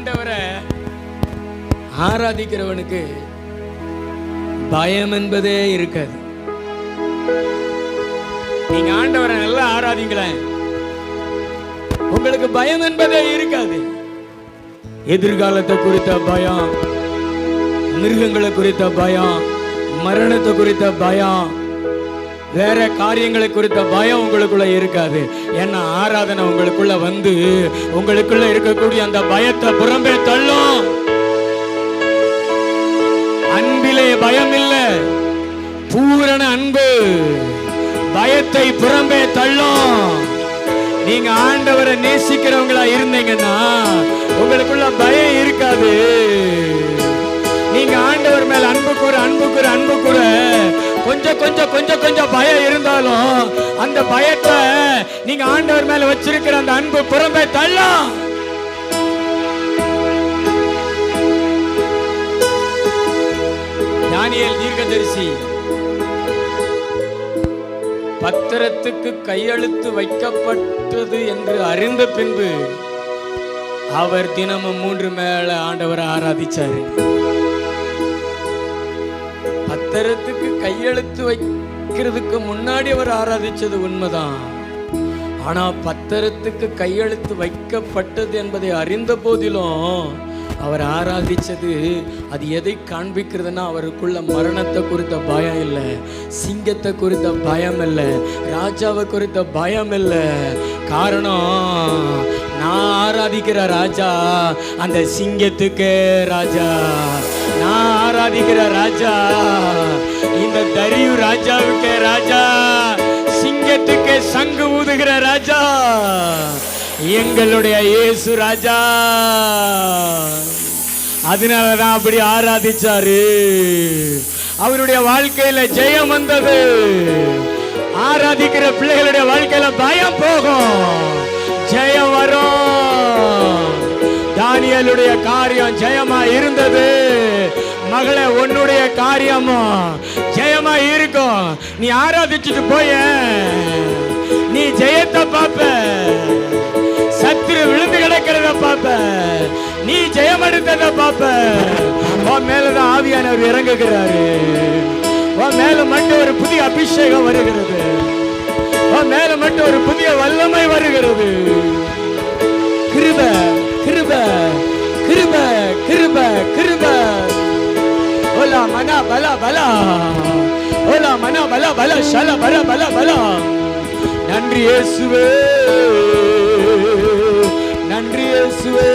ஆண்டவரை ஆராதிக்கிறவனுக்கு பயம் என்பதே இருக்காது. நீங்க ஆண்டவரை நல்லா ஆராதிங்களேன் உங்களுக்கு பயம் என்பதே இருக்காது. எதிர்காலத்தை குறித்த பயம் மிருகங்களை குறித்த பயம் மரணத்தை குறித்த பயம் வேற காரியங்களை குறித்த பயம் உங்களுக்குள்ள இருக்காது. ஏன்னா ஆராதனை உங்களுக்குள்ள வந்து உங்களுக்குள்ள இருக்கக்கூடிய அந்த பயத்தை புறம்பே தள்ளும். அன்பிலே பயம் இல்ல பூரண அன்பு. பயத்தை புறம்பே தள்ளும். நீங்க ஆண்டவரை நேசிக்கிறவங்களா இருந்தீங்கன்னா உங்களுக்குள்ள பயம் இருக்காது. நீங்க ஆண்டவர் மேல அன்பு கூற அன்பு கூற அன்பு கூற கொஞ்சம் கொஞ்சம் கொஞ்சம் கொஞ்சம் பயம் இருந்தாலும் அந்த பயத்தை நீங்க ஆண்டவர் மேல வச்சிருக்கிற அந்த அன்பு புறம்பே தள்ளும். தானியல் தீர்க்கதரிசி பத்திரத்துக்கு கையெழுத்து வைக்கப்பட்டது என்று அறிந்த பின்பு அவர் தினமும் மூன்று மேல ஆண்டவரை ஆராதிச்சாரு. பத்திரத்துக்கு கையெழுத்து வைக்கிறதுக்கு முன்னாடி அவர் ஆராதிச்சது உண்மைதான். ஆனா பத்திரத்துக்கு கையெழுத்து வைக்கப்பட்டது என்பதை அறிந்த போதிலும் அவர் ஆராதிச்சது அது எதை காண்பிக்கிறதுனா அவருக்குள்ள மரணத்தை குறித்த பயம் இல்லை சிங்கத்தை குறித்த பயம் இல்லை ராஜாவை குறித்த பயம் இல்லை. காரணம் நான் ஆராதிக்கிற ராஜா அந்த சிங்கத்துக்கு ராஜா. நான் ஆராதிக்கிற ராஜா. இந்த தரியு ராஜாவுக்கு ராஜா. சிங்கத்துக்கு சங்கு ஊதுகிற ராஜா. எங்களுடைய இயேசு ராஜா. அதனாலதான் அப்படி ஆராதிச்சாரு. அவருடைய வாழ்க்கையில ஜெயம் வந்தது. ஆராதிக்கிற பிள்ளைகளுடைய வாழ்க்கையில பயம் போகும். ஜெயம் வரும். தானியலுடைய காரியம் ஜெயமா இருந்தது. மகளே உன்னுடைய காரியமும் ஜெயமா இருக்கும். நீ ஆராதிச்சுட்டு போய. நீ ஜெயத்தை பார்ப்ப சத்துரு விழுந்து கிடக்கிறத பார்ப்ப நீ ஜெயம் எடுத்தத பார்ப்ப உன் மேலதான் ஆவியானவர் இறங்குகிறாரு. உன் மேல மட்டும் ஒரு புதிய அபிஷேகம் வருகிறது. உன் மேல மட்டும் ஒரு புதிய வல்லமை வருகிறது. ஓலா மனா பல பல ஓலா மனா பல பல ஷல பல பல பல நன்றி இயேசுவே நன்றி இயேசுவே